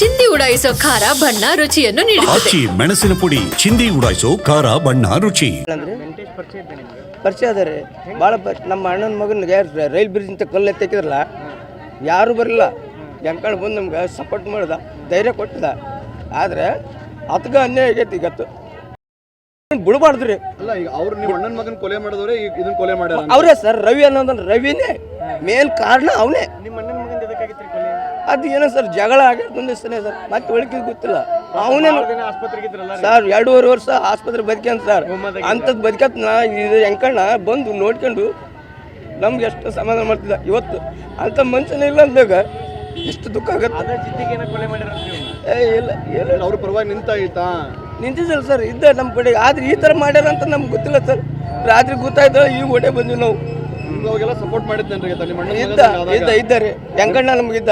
ಚಿಂದಿ ಉಡಾಯಿಸೋ ಖಾರ ಬಣ್ಣ ರುಚಿಯನ್ನು ನೀಡುತ್ತದೆ. ಮೆಣಸಿನ ಪುಡಿ ಚಿಂದಿ ಉಡಾಯಿಸೋ ಖಾರ ಬಣ್ಣ ರುಚಿ. ಅಂದ್ರೆ ಪರಿಚಯ ಅದ ರೀ ಭಾಳ ನಮ್ಮ ಅಣ್ಣನ ಮಗನಿಗೆ ರೈಲ್ ಬ್ರಿಡ್ಜ್ ಅಂತ ಕಲ್ಲು ಎತ್ತಿದ್ರಲ್ಲ ಯಾರು ಬರಲಿಲ್ಲ. ಹೆಂಕಂಡು ಬಂದು ನಮ್ಗೆ ಸಪೋರ್ಟ್ ಮಾಡ್ದ ಧೈರ್ಯ ಕೊಟ್ಟದ. ಆದರೆ ಅದಕ್ಕೆ ಅನ್ಯಾಯ ಆಗೈತಿ ಇವತ್ತು. ಬಿಡಬಾರ್ದು ರೀ. ಅಲ್ಲ ಈಗ ಅವ್ರು ನಿಮ್ಮ ಅಣ್ಣನ ಮಗನ ಕೊಲೆ ಮಾಡಿದವ್ರೆ ಈಗ ಇದನ್ನ ಕೊಲೆ ಮಾಡ್ಯಾರ ಅವರೇ ಸರ್ ರವಿ ಅನ್ನೋದನ್ನ ರವಿನೇ. ಮೇನ್ ಕಾರಣ ಅವನೇ. ನಿಮ್ಮ ಅಣ್ಣನ ಮಗನ್ ಎದಕ್ಕಾಗಿತ್ತು ಕೊಲೆ ಅದು ಏನೋ ಸರ್ ಜಗಳ ಆಗಿರ್ತಂದ್ರೆ ಸರ್ ಮತ್ತೆ ಒಳಗೆ ಗೊತ್ತಿಲ್ಲ. ಅವನೇ ಸರ್ ಎರಡೂವರೆ ವರ್ಷ ಆಸ್ಪತ್ರೆ ಬದುಕ್ಯಾನ ಸರ್. ಅಂಥದ್ದು ಬದುಕತ್ ನಾ ಇದು ಹೆಂಕಣ್ಣ ಬಂದು ನೋಡ್ಕೊಂಡು ನಮ್ಗೆ ಎಷ್ಟು ಸಮಾಧಾನ ಮಾಡ್ತಿದ್ದ. ಇವತ್ತು ಅಂಥ ಮನುಷ್ಯನೇ ಇಲ್ಲ ಅಂದಾಗ ಎಷ್ಟು ದುಃಖ ಆಗತ್ತೆ. ಏ ಇಲ್ಲ ಇಲ್ಲ. ಅವ್ರ ಪರವಾಗಿ ನಿಂತಾಯ್ತಾ ನಿಂತಿದ್ದಲ್ಲ ಸರ್ ಇದ್ದ ನಮ್ಮ ಕಡೆ. ಆದ್ರೆ ಈ ಥರ ಮಾಡ್ಯಾರ ಅಂತ ನಮ್ಗೆ ಗೊತ್ತಿಲ್ಲ ಸರ್. ರಾತ್ರಿ ಗೊತ್ತಾಯ್ತು ಈಗ ಹೊಡೆ ಬಂದ್ವಿ ನಾವು. ಅವಾಗೆಲ್ಲ ಸಪೋರ್ಟ್ ಮಾಡಿದ ಆತ ನಿಮ್ಮ ಅಣ್ಣನ ಇದ್ದ ಇದ್ದ ಇದ್ದಾರೆ ನಮ್ಗಿದ್ದ.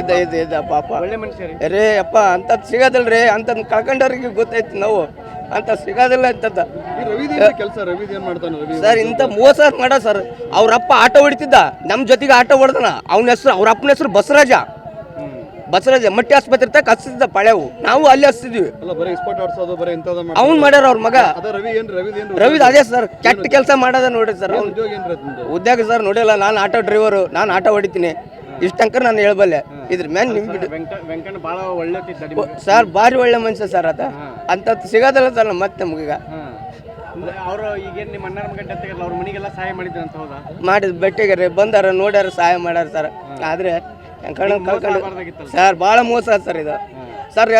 ಇದ್ದ ಇದ್ದ ಇದ್ದ ಪಾಪ. ಒಳ್ಳೆ ಮನುಷ್ಯರಿ ರೇ. ಅಪ್ಪ ಅಂಥದ್ದು ಸಿಗೋದಿಲ್ರಿ ಅಂಥದ್ದು ಕಳ್ಕೊಂಡವ್ರಿಗೆ ಗೊತ್ತಾಯ್ತು ನಾವು. ಅಂತ ಸಿಗೋದಿಲ್ಲ ಅಂತದ್ದು. ಕೆಲಸ ರವಿದ್ ಏನ್ ಮಾಡ್ತಾನೆ ರವಿ ಸರ್ ಇಂಥ ಮೂವತ್ತು ಸಾವಿರ ಮಾಡ ಸರ್. ಅವ್ರ ಅಪ್ಪ ಆಟೋ ಹೊಡಿತಿದ್ದ. ನಮ್ಮ ಜೊತೆಗೆ ಆಟೋ ಹೊಡೆದನ. ಅವನ ಹೆಸರು ಅವ್ರ ಅಪ್ಪನ ಹೆಸರು ಬಸವರಾಜ. ಬಸವರಾಜ ಮಟ್ಟಿ ಆಸ್ಪತ್ರೆ ತಕ್ಕ ಹಚ್ತಿದ್ದ ಪಳೆವು ನಾವು ಅಲ್ಲಿ ಹಚ್ತಿದ್ವಿ. ಅವ್ನು ಮಾಡ್ಯಾರ ಅವ್ರ ಮಗ. ಅದ ರವಿ ಅದೇ ಸರ್ ಕೆಟ್ಟ ಕೆಲಸ ಮಾಡದ ನೋಡ್ರಿ ಸರ್ ಉದ್ಯೋಗ ಸರ್ ನೋಡಿಲ್ಲ ನಾನು ಆಟೋ ಡ್ರೈವರು ನಾನು ಆಟೋ ಹೊಡಿತೀನಿ. ಇಷ್ಟಂಕರ್ ನಾನು ಹೇಳ್ಬಲ್ಲೆ. ಇದ್ರ ಮ್ಯಾನ್ ನಿಮ್ ಬಿಟ್ಟು ಸರ್ ಭಾರಿ ಒಳ್ಳೆ ಮನುಷ್ಯ ಸರ್ ಅದ ಅಂತ ಸಿಗೋದಲ್ಲ ಸರ್ ಮತ್ತೆ ನಮ್ಗೀಗ ಮಾಡಿದ್ ಈಗೇನು ನಿಮ್ಮ ಅಣ್ಣನ ಮಗನ್ ಡೆತ್ ಅವ್ರ ಮನೆಗೆಲ್ಲ ಸಹಾಯ ಮಾಡಿದ್ರು ಹೌದಾ? ಮಾಡಿದ ಬೆಟ್ಟಿಗೆ ಬಂದಾರ ನೋಡ್ಯಾರ ಸಹಾಯ ಮಾಡ್ಯಾರ ಸರ್. ಆದ್ರೆ ಕಳ್ಕೊಂಡು ಸರ್ ಭಾಳ ಮೋಸ ಸರ್ ಇದು. ಸರ್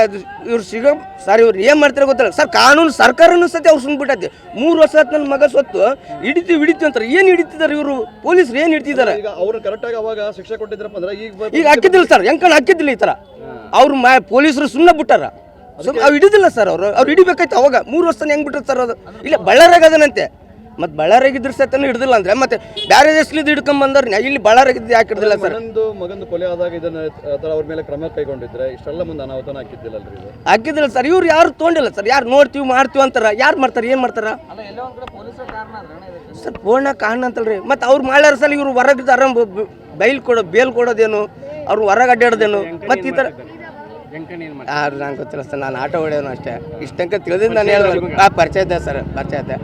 ಇವ್ರು ಸಿಗೋ ಸರ್ ಇವ್ರು ಏನು ಮಾಡ್ತಾರೆ ಗೊತ್ತಿಲ್ಲ. ಸರ್ ಕಾನೂನು ಸರ್ಕಾರನೂ ಸತಿ ಅವ್ರು ಸುಮ್ಬಿಟ್ಟೈತಿ ಮೂರು ವರ್ಷ ಆತ್ ನನ್ನ ಮಗ ಸೊತ್ತು. ಹಿಡಿತೀವಿ ಹಿಡಿತೀವಿ ಅಂತಾರೆ. ಏನು ಹಿಡಿತಿದ್ದಾರೆ ಇವರು? ಪೊಲೀಸರು ಏನು ಹಿಡಿತಿದ್ದಾರೆ ಈಗ ಅವ್ರು ಕರೆಕ್ಟಾಗಿ ಅವಾಗ ಶಿಕ್ಷೆ ಕೊಟ್ಟಿದ್ರಪ್ಪ ಅಂದ್ರೆ ಈಗ ಈಗ ಹಾಕಿದ್ದಿಲ್ಲ ಸರ್. ಹೆಂಕಣ್ಣ ಹಾಕಿದ್ದಿಲ್ಲ ಈ ಥರ ಅವ್ರು ಮಾ ಪೊಲೀಸರು ಸುಮ್ಮನೆ ಬಿಟ್ಟಾರ. ಸುಮ್ಮನೆ ಅವ್ರು ಹಿಡಿದಿಲ್ಲ ಸರ್ ಅವರು. ಅವ್ರು ಹಿಡಿಬೇಕಾಯ್ತು ಅವಾಗ. ಮೂರು ವರ್ಷ ಹೆಂಗೆ ಬಿಟ್ಟರು ಸರ್ ಅದು? ಇಲ್ಲ ಬಳ್ಳಾರಾಗದನಂತೆ ಮತ್ತೆ ಬಳ್ಳಾರಾಗಿದ್ರ ಸತನ ಹಿಡ್ದಿಲ್ಲ ಅಂದ್ರೆ ಮತ್ತೆ ಬೇರೆ ದೇಶಲಿದ್ದು ಹಿಡ್ಕೊಂಡ್ ಬಂದ್ರೆ ಇಲ್ಲಿ ಬಳ್ಳಾರಾಗಿದ್ದು ಯಾಕೆ ಹಿಡಿದಿಲ್ಲ ಸರ್? ಒಂದು ಮಗಂದು ಕೊಲೆ ಆದಾಗ ಇದನ್ನ ಅವ್ರ ಮೇಲೆ ಕ್ರಮ ಕೈಗೊಂಡಿದ್ರೆ ಇಷ್ಟೆಲ್ಲ ಮುಂದೆ ಅನಾಹುತನ ಹಾಕಿದ್ದಿಲ್ಲಲ್ರಿ ಇದು? ಹಾಕಿದ್ದಿಲ್ಲ ಸರ್. ಇವ್ರು ಯಾರು ತೊಗೊಂಡಿಲ್ಲ ಸರ್. ಯಾರು ನೋಡ್ತೀವಿ ಮಾಡ್ತೀವಿ ಅಂತಾರ. ಯಾರು ಮಾಡ್ತಾರೆ ಏನು ಮಾಡ್ತಾರ? ಸರ್ ಪೂರ್ಣ ಕಾರಣ ಅಂತಲ್ರಿ. ಮತ್ತೆ ಅವ್ರು ಮಾಡ್ಯಾರ ಸಲ ಇವ್ರು ಹೊರಗೆ ಆರಾಮ್ ಬೈಲ್ ಕೊಡೋ ಬೇಲ್ ಕೊಡೋದೇನು ಅವ್ರು ಹೊರಗೆ ಅಡ್ಡಾಡೋದೇನು ಮತ್ತೆ ಈ ಥರ ಯಾರು ನಂಗೆ ಗೊತ್ತಿಲ್ಲ ಸರ್ ನಾನು ಆಟೋ ಹೊಡೆಯೋನು ಅಷ್ಟೇ. ಇಷ್ಟಂಕ ತಿಳಿದಿದ್ದು ನಾನು ಹೇಳೋದು. ಆ ಪರಿಚಯ ಇದೆ ಸರ್ ಪರಿಚಯ ಇದೆ.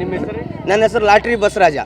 ನಿಮ್ಮ ಹೆಸರು? ನನ್ನ ಹೆಸರು ಲಾಟ್ರಿ ಬಸವರಾಜ.